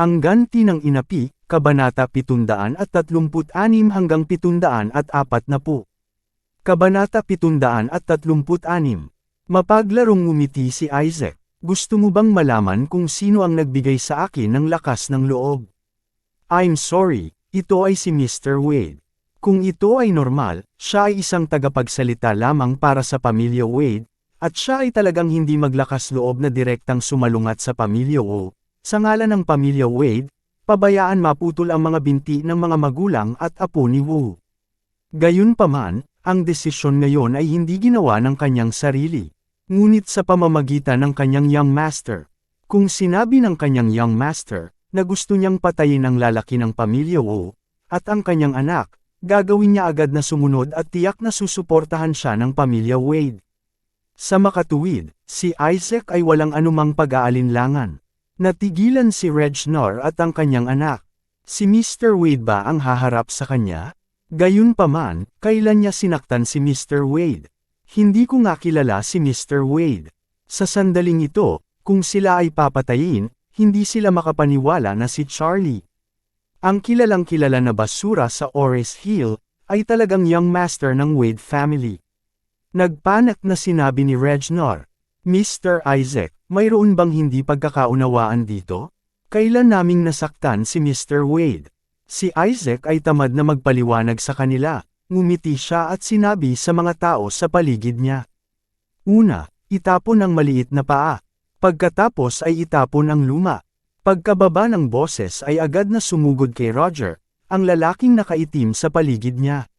Ang ganti ng inapi, Kabanata 736 hanggang 740. Kabanata 736 Mapaglarong umiti si Isaac. Gusto mo bang malaman kung sino ang nagbigay sa akin ng lakas ng loob? I'm sorry, ito ay si Mr. Wade. Kung ito ay normal, siya ay isang tagapagsalita lamang para sa pamilya Wade, at siya ay talagang hindi maglakas loob na direktang sumalungat sa pamilya Wu. Sa ngalan ng pamilya Wade, pabayaan maputol ang mga binti ng mga magulang at apo ni Wu. Gayunpaman, ang desisyon ngayon ay hindi ginawa ng kanyang sarili, ngunit sa pamamagitan ng kanyang young master. Kung sinabi ng kanyang young master, na gusto niyang patayin ang lalaki ng pamilya Wu, at ang kanyang anak, gagawin niya agad na sumunod at tiyak na susuportahan siya ng pamilya Wade. Sa makatuwid, si Isaac ay walang anumang pag-aalinlangan. Natigilan si Regnor at ang kanyang anak. Si Mr. Wade ba ang haharap sa kanya? Gayunpaman, kailan niya sinaktan si Mr. Wade? Hindi ko nga kilala si Mr. Wade. Sa sandaling ito, kung sila ay papatayin, hindi sila makapaniwala na si Charlie. Ang kilalang kilala na basura sa Ores Hill, ay talagang young master ng Wade family. Nagpanak na sinabi ni Regnor, Mr. Isaac, mayroon bang hindi pagkakaunawaan dito? Kailan naming nasaktan si Mr. Wade? Si Isaac ay tamad na magpaliwanag sa kanila, ngumiti siya at sinabi sa mga tao sa paligid niya. Una, itapon ang maliit na paa. Pagkatapos ay itapon ang luma. Pagkababa ng boses ay agad na sumugod kay Roger, ang lalaking nakaitim sa paligid niya.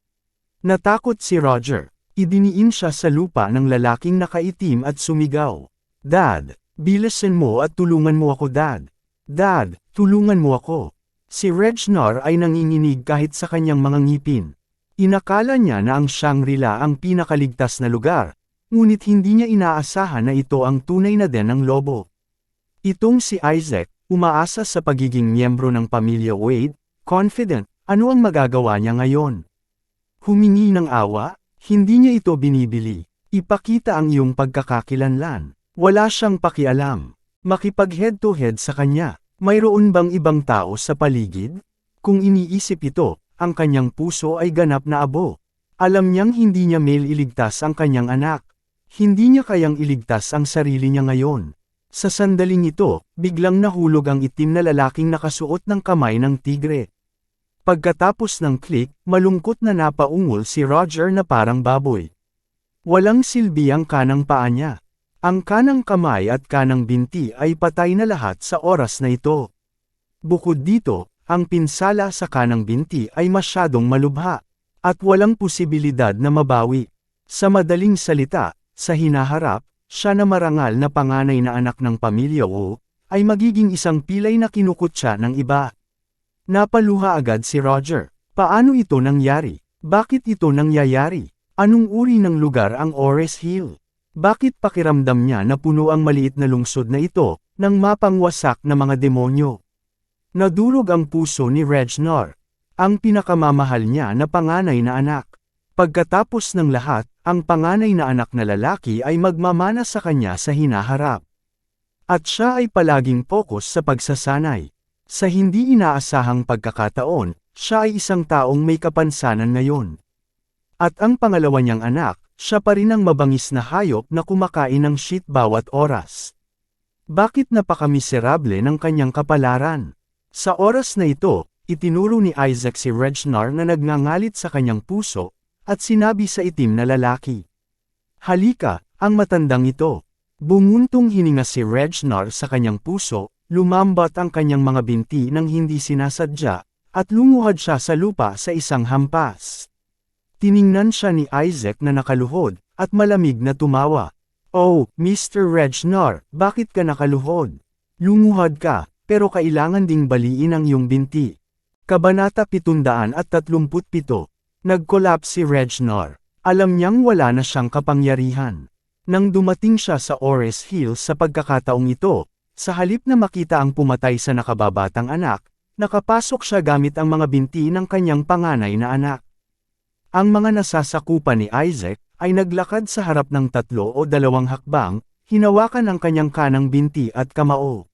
Natakot si Roger. Idiniin siya sa lupa ng lalaking nakaitim at sumigaw. Dad, Bilisan mo at tulungan mo ako dad. Dad, tulungan mo ako. Si Regnor ay nanginginig kahit sa kanyang mga ngipin. Inakala niya na ang Shangri-La ang pinakaligtas na lugar, ngunit hindi niya inaasahan na ito ang tunay na den ng lobo. Itong si Isaac, umaasa sa pagiging miyembro ng pamilya Wade, confident, ano ang magagawa niya ngayon? Humingi ng awa, hindi niya ito binibili. Ipakita ang iyong pagkakakilanlan. Wala siyang pakialam. Makipag head-to-head sa kanya. Mayroon bang ibang tao sa paligid? Kung iniisip ito, ang kanyang puso ay ganap na abo. Alam niyang hindi niya mail iligtas ang kanyang anak. Hindi niya kayang iligtas ang sarili niya ngayon. Sa sandaling ito, biglang nahulog ang itim na lalaking nakasuot ng kamay ng tigre. Pagkatapos ng click, malungkot na napaungol si Roger na parang baboy. Walang silbi ang kanang paa niya. Ang kanang kamay at kanang binti ay patay na lahat sa oras na ito. Bukod dito, ang pinsala sa kanang binti ay masyadong malubha, at walang posibilidad na mabawi. Sa madaling salita, sa hinaharap, siya na marangal na panganay na anak ng pamilya O, ay magiging isang pilay na kinukutsa ng iba. Napaluha agad si Roger. Paano ito nangyari? Bakit ito nangyayari? Anong uri ng lugar ang Ores Hill? Bakit pakiramdam niya na puno ang maliit na lungsod na ito, ng mapangwasak na mga demonyo? Nadurog ang puso ni Regnor. Ang pinakamamahal niya na panganay na anak. Pagkatapos ng lahat, ang panganay na anak na lalaki ay magmamana sa kanya sa hinaharap. At siya ay palaging pokus sa pagsasanay. Sa hindi inaasahang pagkakataon, siya ay isang taong may kapansanan ngayon. At ang pangalawa niyang anak, siya pa rin ang mabangis na hayop na kumakain ng shit bawat oras. Bakit napakamiserable ng kanyang kapalaran? Sa oras na ito, itinuro ni Isaac si Regnar na nagngangalit sa kanyang puso, at sinabi sa itim na lalaki. Halika, ang matandang ito. Bumuntong hininga si Regnar sa kanyang puso, lumambat ang kanyang mga binti nang hindi sinasadya, at lumuhad siya sa lupa sa isang hampas. Tiningnan siya ni Isaac na nakaluhod, at malamig na tumawa. Oh, Mr. Regnar, bakit ka nakaluhod? Lumuhad ka, pero kailangan ding baliin ang iyong binti. Kabanata 737, Nag-collapse si Regnor. Alam niyang wala na siyang kapangyarihan. Nang dumating siya sa Ores Hills sa pagkakataong ito, sa halip na makita ang pumatay sa nakababatang anak, nakapasok siya gamit ang mga binti ng kanyang panganay na anak. Ang mga nasasakupan ni Isaac ay naglakad sa harap ng tatlo o dalawang hakbang, hinawakan ang kanyang kanang binti at kamao.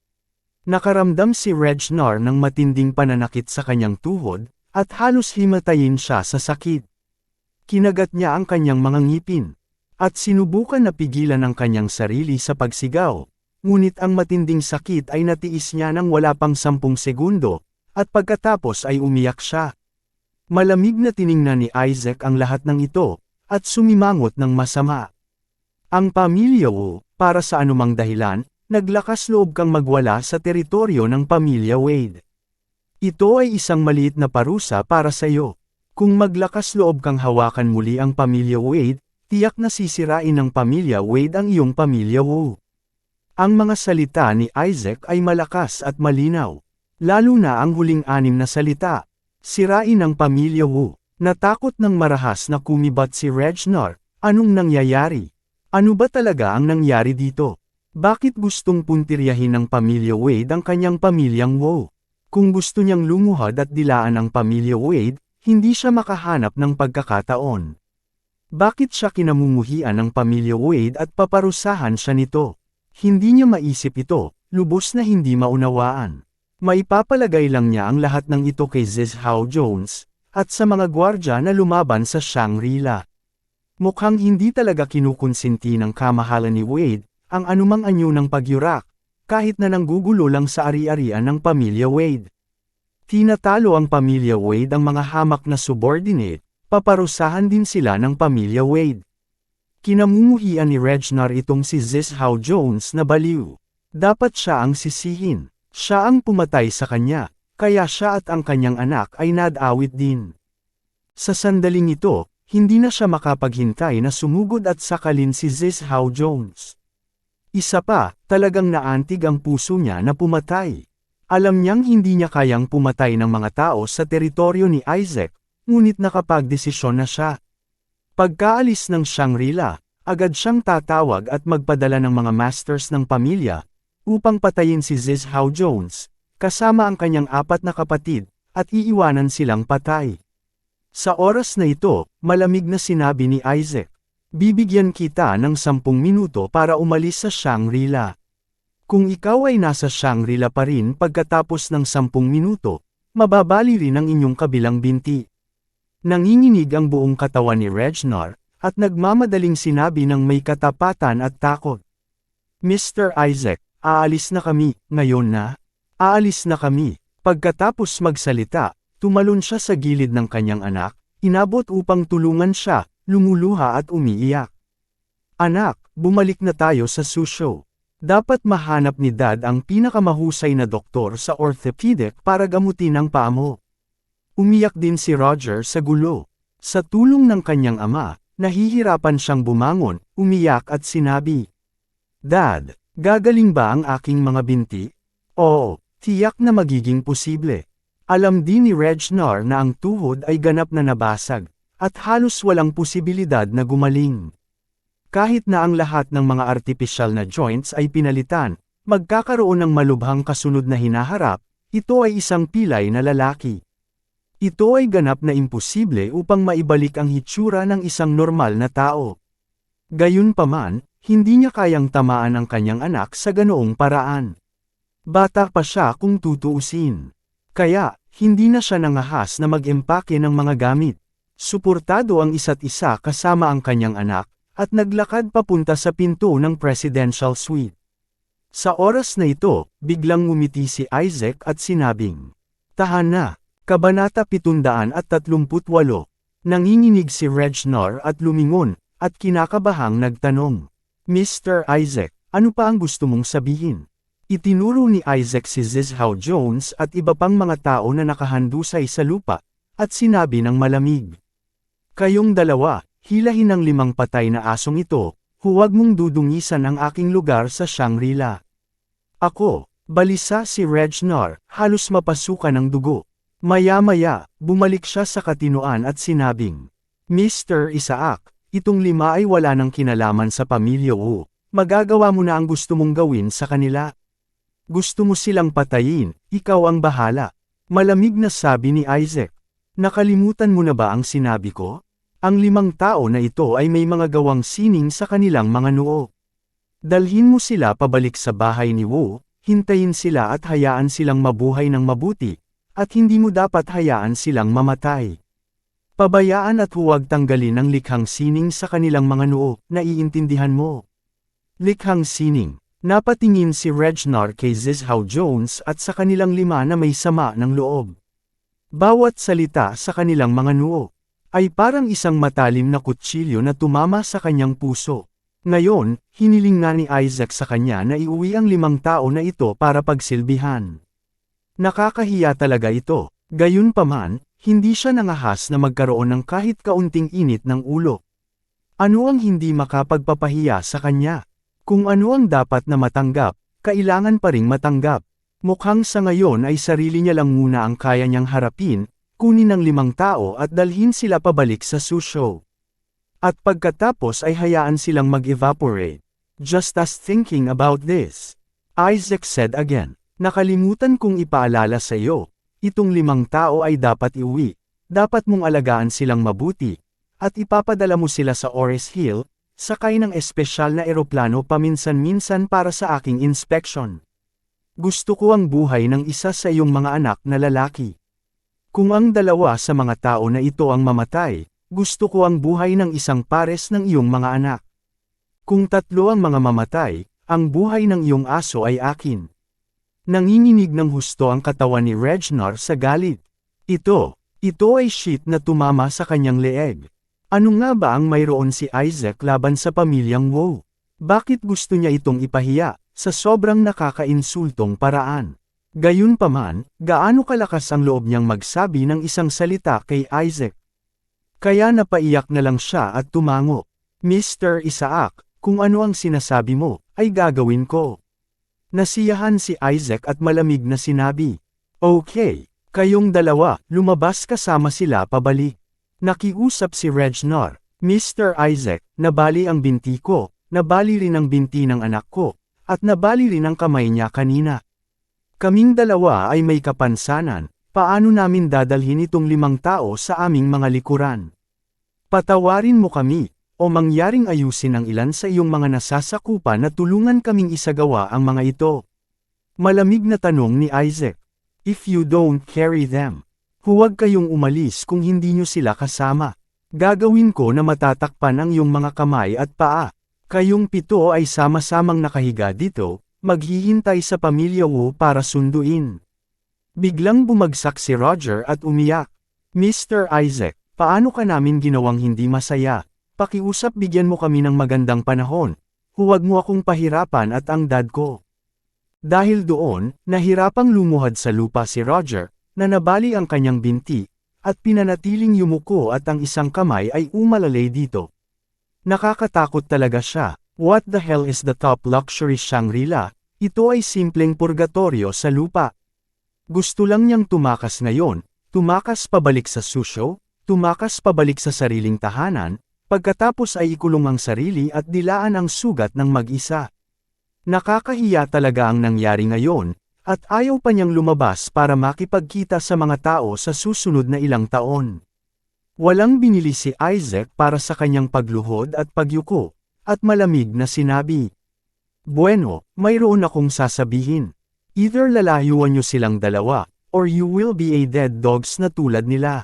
Nakaramdam si Regnor ng matinding pananakit sa kanyang tuhod, at halos himatayin siya sa sakit. Kinagat niya ang kanyang mga ngipin, at sinubukan na pigilan ang kanyang sarili sa pagsigaw, ngunit ang matinding sakit ay natiis niya ng wala pang sampung segundo, at pagkatapos ay umiyak siya. Malamig na tiningnan ni Isaac ang lahat ng ito, at sumimangot ng masama. Ang pamilya Wu, para sa anumang dahilan, naglakas loob kang magwala sa teritoryo ng pamilya Wade. Ito ay isang maliit na parusa para sa iyo. Kung maglakas loob kang hawakan muli ang pamilya Wade, tiyak na sisirain ng pamilya Wade ang iyong pamilya Wu. Ang mga salita ni Isaac ay malakas at malinaw. Lalo na ang huling anim na salita. Sirain ang pamilya Wu. Natakot ng marahas na kumibat si Regnor. Anong nangyayari? Ano ba talaga ang nangyari dito? Bakit gustong puntiryahin ng pamilya Wade ang kanyang pamilyang Wu? Kung gusto niyang lumuhad at dilaan ang pamilya Wade, hindi siya makahanap ng pagkakataon. Bakit siya kinamumuhian ng pamilya Wade at paparusahan siya nito? Hindi niya maisip ito, lubos na hindi maunawaan. Maipapalagay lang niya ang lahat ng ito kay Zizhao Jones, at sa mga gwardya na lumaban sa Shangri-La. Mukhang hindi talaga kinukonsinti ng kamahalan ni Wade, ang anumang anyo ng pagyurak, kahit na nanggugulo lang sa ari-arian ng pamilya Wade. Tinatalo ang pamilya Wade ang mga hamak na subordinate, paparusahan din sila ng pamilya Wade. Kinamumuhian ni Regnor itong si Zizhao Jones na baliw. Dapat siya ang sisihin. Siya ang pumatay sa kanya, kaya siya at ang kanyang anak ay nadawit din. Sa sandaling ito, hindi na siya makapaghintay na sumugod at sakalin si Zizhao Jones. Isa pa, talagang naantig ang puso niya na pumatay. Alam niyang hindi niya kayang pumatay ng mga tao sa teritoryo ni Isaac, ngunit nakapagdesisyon na siya. Pagkaalis ng Shangri-La, agad siyang tatawag at magpadala ng mga masters ng pamilya, upang patayin si Zizhao Jones, kasama ang kanyang apat na kapatid, at iiwanan silang patay. Sa oras na ito, malamig na sinabi ni Isaac, Bibigyan kita ng sampung minuto para umalis sa Shangri-La. Kung ikaw ay nasa Shangri-La pa rin pagkatapos ng sampung minuto, mababali rin ang inyong kabilang binti. Nanginginig ang buong katawan ni Regnor, at nagmamadaling sinabi ng may katapatan at takot. Mr. Isaac, aalis na kami, ngayon na? Aalis na kami. Pagkatapos magsalita, tumalon siya sa gilid ng kanyang anak, inabot upang tulungan siya, lumuluha at umiiyak. Anak, bumalik na tayo sa susyo. Dapat mahanap ni dad ang pinakamahusay na doktor sa orthopedic para gamutin ang paa mo. Umiyak din si Roger sa gulo. Sa tulong ng kanyang ama, nahihirapan siyang bumangon, umiyak at sinabi. Dad, gagaling ba ang aking mga binti? Oo, tiyak na magiging posible. Alam din ni Regnor na ang tuhod ay ganap na nabasag, at halos walang posibilidad na gumaling. Kahit na ang lahat ng mga artificial na joints ay pinalitan, magkakaroon ng malubhang kasunod na hinaharap, ito ay isang pilay na lalaki. Ito ay ganap na imposible upang maibalik ang hitsura ng isang normal na tao. Gayunpaman, hindi niya kayang tamaan ang kanyang anak sa ganoong paraan. Bata pa siya kung tutuusin. Kaya, hindi na siya nangahas na mag-empake ng mga gamit. Suportado ang isa't isa kasama ang kanyang anak, at naglakad papunta sa pinto ng presidential suite. Sa oras na ito, biglang ngumiti si Isaac at sinabing, Tahan na, Kabanata 738, nanginginig si Regnor at lumingon, at kinakabahang nagtanong, Mr. Isaac, ano pa ang gusto mong sabihin? Itinuro ni Isaac si Zizhao Jones at iba pang mga tao na nakahandusay sa lupa, at sinabi ng malamig. Kayong dalawa, hilahin ang limang patay na asong ito, huwag mong dudungisan ang aking lugar sa Shangri-La. Ako, Balisa si Regnor, halos mapasukan ng dugo. Maya-maya, bumalik siya sa katinoan at sinabing, Mr. Isaac, itong lima ay wala ng kinalaman sa pamilya Wu. Magagawa mo na ang gusto mong gawin sa kanila. Gusto mo silang patayin, ikaw ang bahala. Malamig na sabi ni Isaac. Nakalimutan mo na ba ang sinabi ko? Ang limang tao na ito ay may mga gawang sining sa kanilang mga noo. Dalhin mo sila pabalik sa bahay ni Wu, hintayin sila at hayaan silang mabuhay ng mabuti, at hindi mo dapat hayaan silang mamatay. Pabayaan at huwag tanggalin ang likhang sining sa kanilang mga noo, naiintindihan mo. Likhang sining. Napatingin si Regnar kay Zizhao Jones at sa kanilang lima na may sama ng loob. Bawat salita sa kanilang mga noo ay parang isang matalim na kutsilyo na tumama sa kanyang puso. Ngayon, hiniling nga ni Isaac sa kanya na iuwi ang limang tao na ito para pagsilbihan. Nakakahiya talaga ito, gayunpaman, hindi siya nangahas na magkaroon ng kahit kaunting init ng ulo. Ano ang hindi makapagpapahiya sa kanya? Kung ano ang dapat na matanggap, kailangan pa ring matanggap. Mukhang sa ngayon ay sarili niya lang muna ang kaya niyang harapin, kunin ng limang tao at dalhin sila pabalik sa susyo. At pagkatapos ay hayaan silang mag-evaporate. Just as thinking about this, Isaac said again, nakalimutan kong ipaalala sa iyo, itong limang tao ay dapat iuwi, dapat mong alagaan silang mabuti, at ipapadala mo sila sa Ores Hill, sakay ng espesyal na eroplano paminsan-minsan para sa aking inspection. Gusto ko ang buhay ng isa sa iyong mga anak na lalaki. Kung ang dalawa sa mga tao na ito ang mamatay, gusto ko ang buhay ng isang pares ng iyong mga anak. Kung tatlo ang mga mamatay, ang buhay ng iyong aso ay akin. Nanginginig ng husto ang katawan ni Regnar sa galit. Ito, ito ay shit na tumama sa kanyang leeg. Ano nga ba ang mayroon si Isaac laban sa pamilyang Wu? Bakit gusto niya itong ipahiya, sa sobrang nakakainsultong paraan? Gayunpaman, gaano kalakas ang loob niyang magsabi ng isang salita kay Isaac? Kaya napaiyak na lang siya at tumango. Mr. Isaac, kung ano ang sinasabi mo, ay gagawin ko. Nasiyahan si Isaac at malamig na sinabi, Okay, kayong dalawa, lumabas kasama sila pabalik. Nakiusap si Regnar, Mr. Isaac, nabali ang binti ko, nabali rin ang binti ng anak ko, at nabali rin ang kamay niya kanina. Kaming dalawa ay may kapansanan, paano namin dadalhin itong limang tao sa aming mga likuran? Patawarin mo kami, o mangyaring ayusin ang ilan sa iyong mga nasasakupan na tulungan kaming isagawa ang mga ito. Malamig na tanong ni Isaac. If you don't carry them, Huwag kayong umalis kung hindi nyo sila kasama. Gagawin ko na matatakpan ang iyong mga kamay at paa. Kayong pito ay sama-samang nakahiga dito, maghihintay sa pamilya Wu para sunduin. Biglang bumagsak si Roger at umiyak. Mr. Isaac, paano ka namin ginawang hindi masaya? Pakiusap bigyan mo kami ng magandang panahon. Huwag mo akong pahirapan at ang dad ko. Dahil doon, nahirapang lumuhad sa lupa si Roger, na nabali ang kanyang binti, at pinanatiling yumuko at ang isang kamay ay umalalay dito. Nakakatakot talaga siya, what the hell is the top luxury Shangri-La, ito ay simpleng purgatorio sa lupa. Gusto lang niyang tumakas ngayon, tumakas pabalik sa susyo, tumakas pabalik sa sariling tahanan, pagkatapos ay ikulong ang sarili at dilaan ang sugat ng mag-isa. Nakakahiya talaga ang nangyari ngayon, at ayaw pa niyang lumabas para makipagkita sa mga tao sa susunod na ilang taon. Walang binili si Isaac para sa kanyang pagluhod at pagyuko, at malamig na sinabi. Bueno, mayroon akong sasabihin. Either lalayuan niyo silang dalawa, or you will be a dead dogs na tulad nila.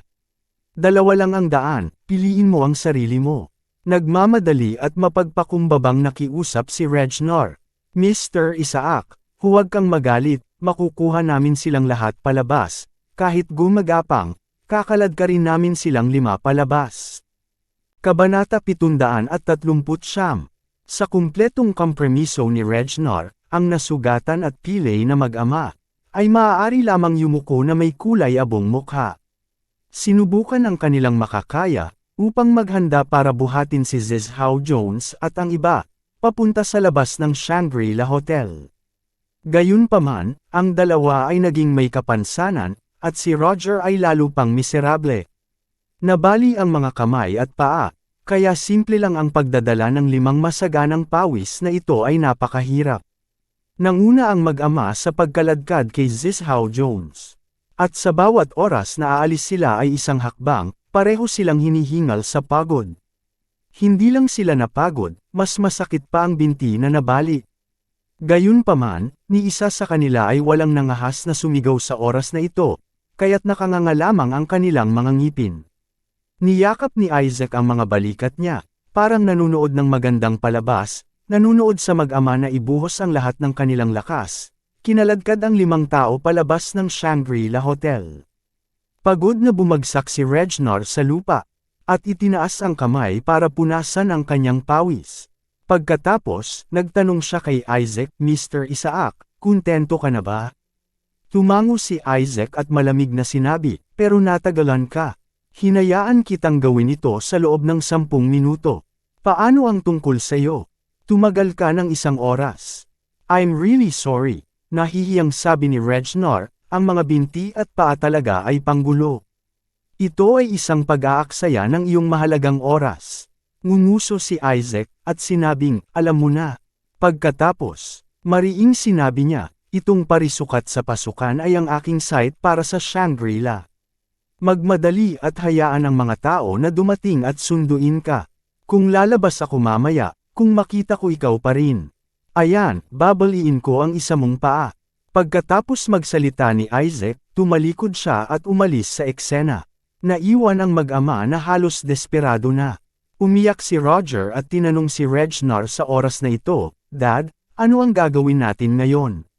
Dalawa lang ang daan, piliin mo ang sarili mo. Nagmamadali at mapagpakumbabang nakiusap si Regnar. Mr. Isaac, huwag kang magalit, makukuha namin silang lahat palabas, kahit gumagapang, kakalad ka rin namin silang lima palabas. Kabanata 730 Sa kumpletong kompromiso ni Regnar, ang nasugatan at pilay na mag-ama, ay maaari lamang yumuko na may kulay abong mukha. Sinubukan ang kanilang makakaya, upang maghanda para buhatin si Zizhao Jones at ang iba, papunta sa labas ng Shangri-La Hotel. Gayunpaman, ang dalawa ay naging may kapansanan, at si Roger ay lalo pang miserable. Nabali ang mga kamay at paa, kaya simple lang ang pagdadala ng limang masaganang pawis na ito ay napakahirap. Nanguna ang mag-ama sa pagkaladkad kay Zishao Jones. At sa bawat oras na aalis sila ay isang hakbang, pareho silang hinihingal sa pagod. Hindi lang sila napagod, mas masakit pa ang binti na nabali. Gayunpaman, ni isa sa kanila ay walang nangahas na sumigaw sa oras na ito, kaya't nakanganga lamang ang kanilang mga ngipin. Niyakap ni Isaac ang mga balikat niya, parang nanunood ng magandang palabas, nanunood sa mag-ama na ibuhos ang lahat ng kanilang lakas. Kinaladkad ang limang tao palabas ng Shangri-La Hotel. Pagod na bumagsak si Regnor sa lupa, at itinaas ang kamay para punasan ang kanyang pawis. Pagkatapos, nagtanong siya kay Isaac, Mr. Isaac, kuntento ka na ba? Tumango si Isaac at malamig na sinabi, pero natagalan ka. Hinayaan kitang gawin ito sa loob ng sampung minuto. Paano ang tungkol sa'yo? Tumagal ka ng isang oras. I'm really sorry. Nahihiyang sabi ni Regnor, ang mga binti at paa talaga ay panggulo. Ito ay isang pag-aaksaya ng iyong mahalagang oras. Ngunguso si Isaac, at sinabing, alam mo na. Pagkatapos, mariing sinabi niya, itong parisukat sa pasukan ay ang aking site para sa Shangri-La. Magmadali at hayaan ang mga tao na dumating at sunduin ka. Kung lalabas ako mamaya, kung makita ko ikaw pa rin. Ayan, babaliin ko ang isa mong paa. Pagkatapos magsalita ni Isaac, tumalikod siya at umalis sa eksena. Naiwan ang mag-ama na halos desperado na. Umiyak si Roger at tinanong si Regnor sa oras na ito, Dad, ano ang gagawin natin ngayon?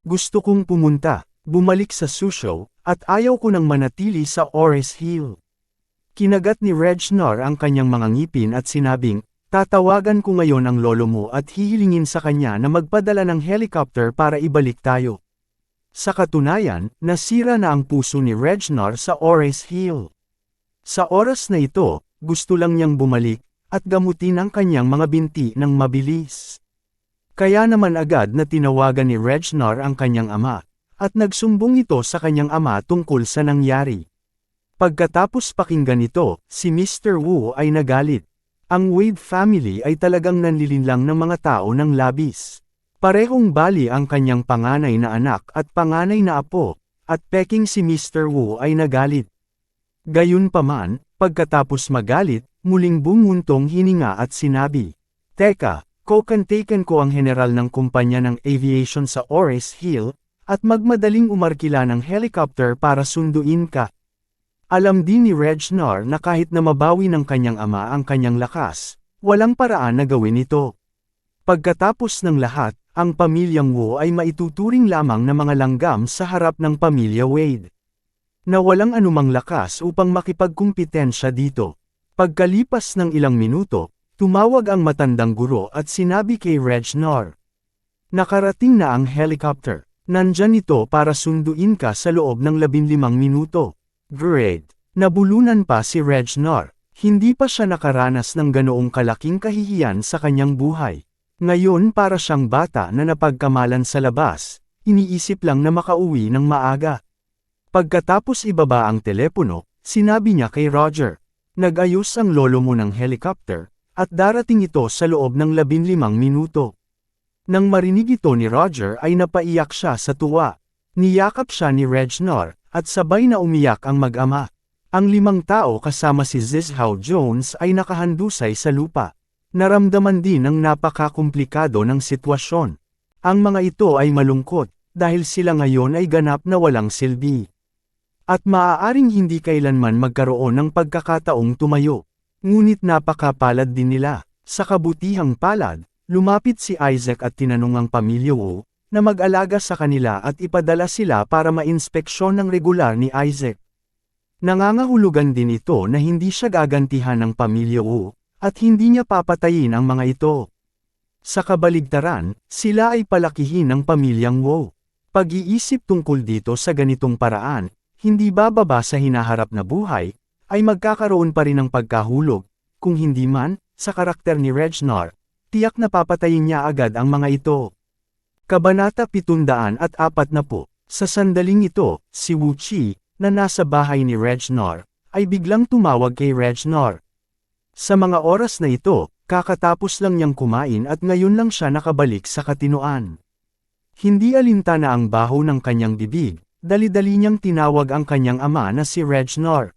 Gusto kong pumunta, bumalik sa susyo, at ayaw ko nang manatili sa Ores Hill. Kinagat ni Regnor ang kanyang mga ngipin at sinabing, tatawagan ko ngayon ang lolo mo at hihilingin sa kanya na magpadala ng helicopter para ibalik tayo. Sa katunayan, nasira na ang puso ni Regnor sa Ores Hill. Sa oras na ito, gusto lang niyang bumalik, at gamutin ang kanyang mga binti ng mabilis. Kaya naman agad na tinawagan ni Regnor ang kanyang ama, at nagsumbong ito sa kanyang ama tungkol sa nangyari. Pagkatapos pakinggan ito, si Mr. Wu ay nagalit. Ang Wade family ay talagang nanlilinlang ng mga tao ng labis. Parehong bali ang kanyang panganay na anak at panganay na apo, at peking si Mr. Wu ay nagalit. Gayunpaman, pagkatapos magalit, muling bumuntong hininga at sinabi, Teka, kokantaken ko ang general ng kumpanya ng aviation sa Ores Hill, at magmadaling umarkila ng helicopter para sunduin ka. Alam din ni Regnor na kahit na mabawi ng kanyang ama ang kanyang lakas, walang paraan na gawin ito. Pagkatapos ng lahat, ang pamilyang Wu ay maituturing lamang na mga langgam sa harap ng pamilya Wade na walang anumang lakas upang makipagkumpetensya dito. Pagkalipas ng ilang minuto, tumawag ang matandang guro at sinabi kay Regnor. Nakarating na ang helicopter. Nandyan ito para sunduin ka sa loob ng 15 minuto. Great! Nabulunan pa si Regnor. Hindi pa siya nakaranas ng ganoong kalaking kahihiyan sa kanyang buhay. Ngayon para siyang bata na napagkamalan sa labas, iniisip lang na makauwi ng maaga. Pagkatapos ibaba ang telepono, sinabi niya kay Roger. Nag-ayos ang lolo mo ng helicopter, at darating ito sa loob ng 15 minuto. Nang marinig ito ni Roger ay napaiyak siya sa tuwa. Niyakap siya ni Regnor, at sabay na umiyak ang mag-ama. Ang limang tao kasama si Zizhao Jones ay nakahandusay sa lupa. Naramdaman din ang napakakomplikado ng sitwasyon. Ang mga ito ay malungkot, dahil sila ngayon ay ganap na walang silbi. At maaaring hindi kailanman magkaroon ng pagkakataong tumayo. Ngunit napakapalad din nila. Sa kabutihang palad, lumapit si Isaac at tinanong ang pamilya Wu, na mag-alaga sa kanila at ipadala sila para mainspeksyon ng regular ni Isaac. Nangangahulugan din ito na hindi siya gagantihan ng pamilya Wu, at hindi niya papatayin ang mga ito. Sa kabaligtaran, sila ay palakihin ng pamilyang Wu. Pag-iisip tungkol dito sa ganitong paraan, hindi bababa sa hinaharap na buhay, ay magkakaroon pa rin ng pagkahulog, kung hindi man, sa karakter ni Regnor, tiyak na papatayin niya agad ang mga ito. Kabanata 740 Sa sandaling ito, si Wu Chi, na nasa bahay ni Regnor, ay biglang tumawag kay Regnor. Sa mga oras na ito, kakatapos lang niyang kumain at ngayon lang siya nakabalik sa katinoan. Hindi alintana ang baho ng kanyang bibig, dali-dali niyang tinawag ang kanyang ama na si Regnor.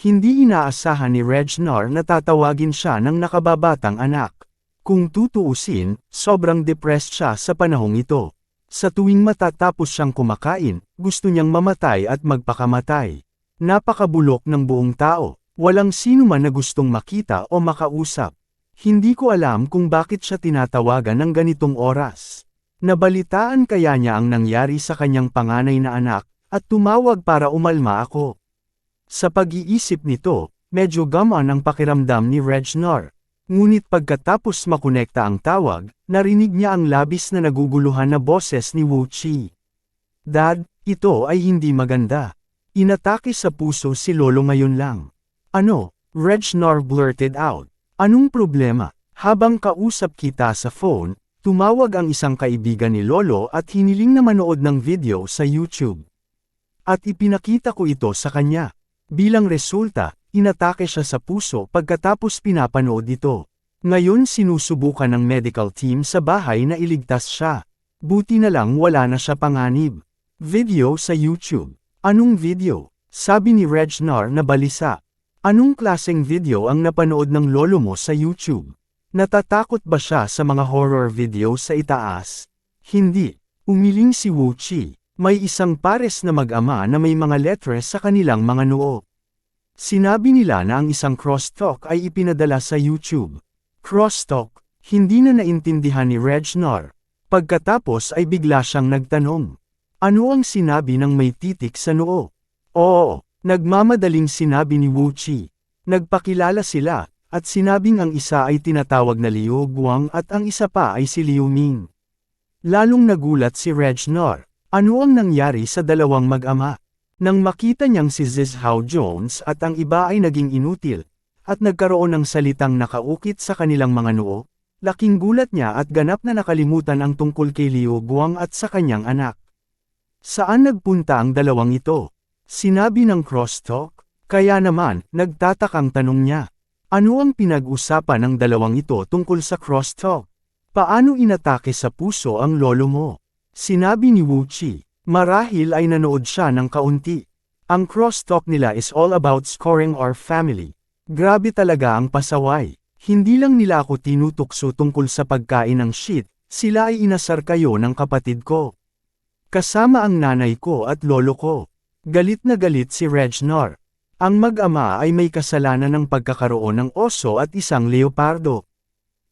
Hindi inaasahan ni Regnor na tatawagin siya ng nakababatang anak. Kung tutuusin, sobrang depressed siya sa panahong ito. Sa tuwing matatapos siyang kumakain, gusto niyang mamatay at magpakamatay. Napakabulok ng buong tao, walang sino man na gustong makita o makausap. Hindi ko alam kung bakit siya tinatawagan ng ganitong oras. Nabalitaan kaya niya ang nangyari sa kanyang panganay na anak, at tumawag para umalma ako. Sa pag-iisip nito, medyo gaman ang pakiramdam ni Regnor. Ngunit pagkatapos makonekta ang tawag, narinig niya ang labis na naguguluhan na boses ni Wu Chi. Dad, ito ay hindi maganda. Inatake sa puso si Lolo ngayon lang. Ano? Regnor blurted out. Anong problema? Habang kausap kita sa phone, tumawag ang isang kaibigan ni Lolo at hiniling na manood ng video sa YouTube. At ipinakita ko ito sa kanya. Bilang resulta, inatake siya sa puso pagkatapos pinapanood ito. Ngayon sinusubukan ng medical team sa bahay na iligtas siya. Buti na lang wala na siya panganib. Video sa YouTube. Anong video? Sabi ni Regnor na balisa. Anong klaseng video ang napanood ng lolo mo sa YouTube? Natatakot ba siya sa mga horror video sa itaas? Hindi. Umiling si Wu Chi. May isang pares na mag-ama na may mga letres sa kanilang mga noo. Sinabi nila na ang isang crosstalk ay ipinadala sa YouTube. Crosstalk, hindi na naintindihan ni Regnor. Pagkatapos ay bigla siyang nagtanong. Ano ang sinabi ng may titik sa noo? Oo, nagmamadaling sinabi ni Wu Chi. Nagpakilala sila, at sinabing ang isa ay tinatawag na Liu Guang at ang isa pa ay si Liu Ming. Lalong nagulat si Regnor. Ano ang nangyari sa dalawang mag-ama? Nang makita niyang si Zizhao Jones at ang iba ay naging inutil, at nagkaroon ng salitang nakaukit sa kanilang mga noo, laking gulat niya at ganap na nakalimutan ang tungkol kay Liu Guang at sa kanyang anak. Saan nagpunta ang dalawang ito? Sinabi ng crosstalk, kaya naman, nagtatakang tanong niya. Ano ang pinag-usapan ng dalawang ito tungkol sa crosstalk? Paano inatake sa puso ang lolo mo? Sinabi ni Wu Chi, marahil ay nanood siya ng kaunti. Ang crosstalk nila is all about scoring our family. Grabe talaga ang pasaway. Hindi lang nila ako tinutukso tungkol sa pagkain ng shit, sila ay inasar kayo ng kapatid ko. Kasama ang nanay ko at lolo ko. Galit na galit si Regnor. Ang mag-ama ay may kasalanan ng pagkakaroon ng oso at isang leopardo.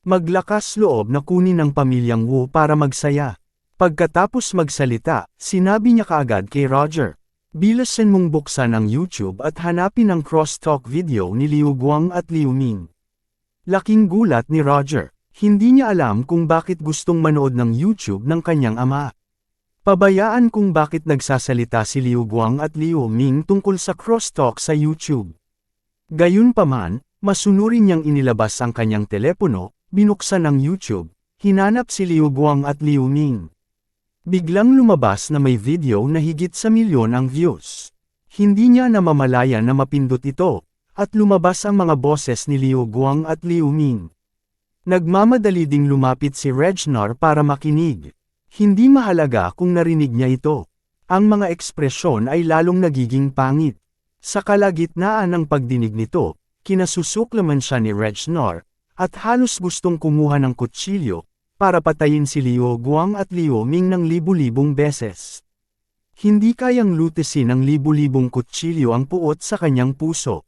Maglakas loob na kunin ng pamilyang Wu para magsaya. Pagkatapos magsalita, sinabi niya kaagad kay Roger. Bilasan mong buksan ang YouTube at hanapin ang crosstalk video ni Liu Guang at Liu Ming. Laking gulat ni Roger. Hindi niya alam kung bakit gustong manood ng YouTube ng kanyang ama. Pabayaan kung bakit nagsasalita si Liu Guang at Liu Ming tungkol sa crosstalk sa YouTube. Gayunpaman, masunurin niyang inilabas ang kanyang telepono, binuksan ang YouTube, hinanap si Liu Guang at Liu Ming. Biglang lumabas na may video na higit sa milyon ang views. Hindi niya namamalayan na mapindot ito, at lumabas ang mga boses ni Liu Guang at Liu Ming. Nagmamadali ding lumapit si Regnor para makinig. Hindi mahalaga kung narinig niya ito. Ang mga ekspresyon ay lalong nagiging pangit. Sa kalagitnaan ng pagdinig nito, kinasusuklaman siya ni Regnor, at halos gustong kumuha ng kutsilyo, para patayin si Liu Guang at Liu Ming ng libu-libong beses. Hindi kayang lutesin ng libu-libong kutsilyo ang puot sa kanyang puso.